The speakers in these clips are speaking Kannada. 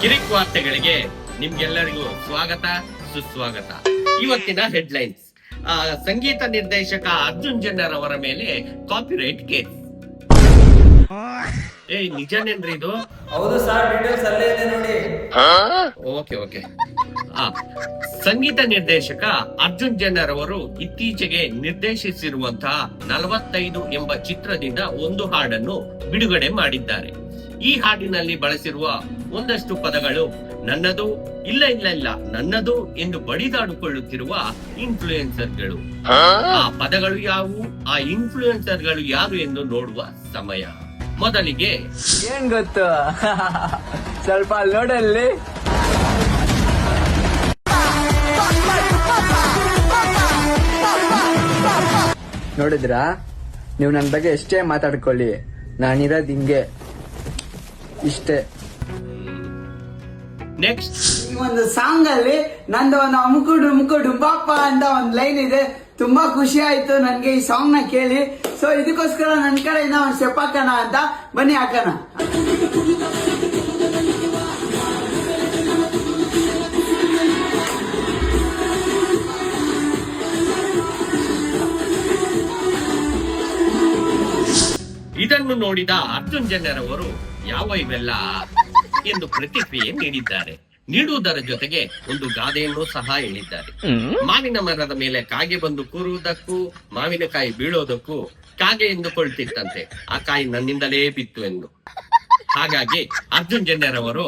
ಕಿರಿಕ್ ವಾರ್ತೆಗಳಿಗೆ ನಿಮ್ಗೆಲ್ಲರಿಗೂ ಸ್ವಾಗತ ಸುಸ್ವಾಗತ. ಇವತ್ತಿನ ಹೆಡ್ಲೈನ್ಸ್ ಸಂಗೀತ ನಿರ್ದೇಶಕ ಅರ್ಜುನ್ ಜನ್ನರ್ ಅವರ ಮೇಲೆ ಕಾಪಿರೈಟ್ ಕೇಸ್. ಏ ನಿಜನೇನ್ರಿ ಇದು? ಹೌದು ಸರ್ ಡೀಟೇಲ್ಸ್ ಅಲ್ಲೇ ಇದೆ ನೋಡಿ. ಓಕೆ ಓಕೆ ಸಂಗೀತ ನಿರ್ದೇಶಕ ಅರ್ಜುನ್ ಜನ್ನರ್ ಅವರು ಇತ್ತೀಚೆಗೆ ನಿರ್ದೇಶಿಸಿರುವಂತಹ ನಲವತ್ತೈದು ಎಂಬ ಚಿತ್ರದಿಂದ ಒಂದು ಹಾಡನ್ನು ಬಿಡುಗಡೆ ಮಾಡಿದ್ದಾರೆ. ಈ ಹಾಡಿನಲ್ಲಿ ಬಳಸಿರುವ ಒಂದಷ್ಟು ಪದಗಳು ನನ್ನದು ಇಲ್ಲ ಇಲ್ಲ ಇಲ್ಲ ನನ್ನದು ಎಂದು ಬಡಿದಾಡಿಕೊಳ್ಳುತ್ತಿರುವ ಇನ್ಫ್ಲೂಯೆನ್ಸರ್ಗಳು ಆ ಪದಗಳು ಯಾವುವು? ಆ ಇನ್ಫ್ಲೂಯೆನ್ಸರ್ಗಳು ಯಾರು ಎಂದು ನೋಡುವ ಸಮಯ. ಮೊದಲಿಗೆ ಏನ್ ಗೊತ್ತು? ಸ್ವಲ್ಪ ನೋಡಲ್ಲಿ. ನೋಡಿದ್ರಾ? ನೀವು ನನ್ನ ಬಗ್ಗೆ ಎಷ್ಟೇ ಮಾತಾಡ್ಕೊಳ್ಳಿ. ನಾನಿರೋದು ಹಿಂಗೆ. ಇಷ್ಟೇ. ನೆಕ್ಸ್ಟ್ ಈ ಒಂದು ಸಾಂಗ್ ಅಲ್ಲಿ ನಂದು ಒಂದು ಅಮುಕುಡು ಮುಕುಡು ಬಾಪ ಅಂತ ಒಂದು ಲೈನ್ ಇದೆ. ತುಂಬಾ ಖುಷಿ ಆಯ್ತು ನನ್ಗೆ ಈ ಸಾಂಗ್ನ ಕೇಳಿ. ಸೊ ಇದಕ್ಕೋಸ್ಕರ ನನ್ ಕಡೆಯಿಂದ ಒಂದು ಸ್ಟೆಪ್ ಹಾಕೋಣ ಅಂತ ಬನ್ನಿ ಹಾಕೋಣ. ಇದನ್ನು ನೋಡಿದ ಅರ್ಜುನ್ ಜನರವರು ಯಾವ ಇವೆಲ್ಲ? ಎಂದು ಪ್ರತಿಕ್ರಿಯೆ ನೀಡಿದ್ದಾರೆ. ನೀಡುವುದರ ಜೊತೆಗೆ ಒಂದು ಗಾದೆಯನ್ನು ಸಹ ಹೇಳಿದ್ದಾರೆ ಮಾವಿನ ಮರದ ಮೇಲೆ ಕಾಗೆ ಬಂದು ಕೂರುವುದಕ್ಕೂ ಮಾವಿನಕಾಯಿ ಬೀಳೋದಕ್ಕೂ ಕಾಗೆ ಎಂದುಕೊಳ್ತಿತ್ತಂತೆ. ಆ ಕಾಯಿ ನನ್ನಿಂದಲೇ ಬಿತ್ತು ಎಂದು. ಹಾಗಾಗಿ ಅರ್ಜುನ್ ಜನ್ಯರವರು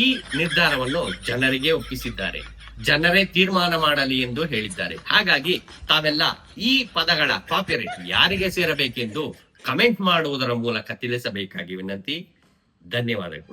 ಈ ನಿರ್ಧಾರವನ್ನು ಜನರಿಗೆ ಒಪ್ಪಿಸಿದ್ದಾರೆ. ಜನರೇ ತೀರ್ಮಾನ ಮಾಡಲಿ ಎಂದು ಹೇಳಿದ್ದಾರೆ. ಹಾಗಾಗಿ ತಾವೆಲ್ಲ ಈ ಪದಗಳ ಕಾಪಿರೈಟ್ ಯಾರಿಗೆ ಸೇರಬೇಕೆಂದು ಕಮೆಂಟ್ ಮಾಡುವುದರ ಮೂಲಕ ತಿಳಿಸಬೇಕಾಗಿ ವಿನಂತಿ. ధన్యవాదాలు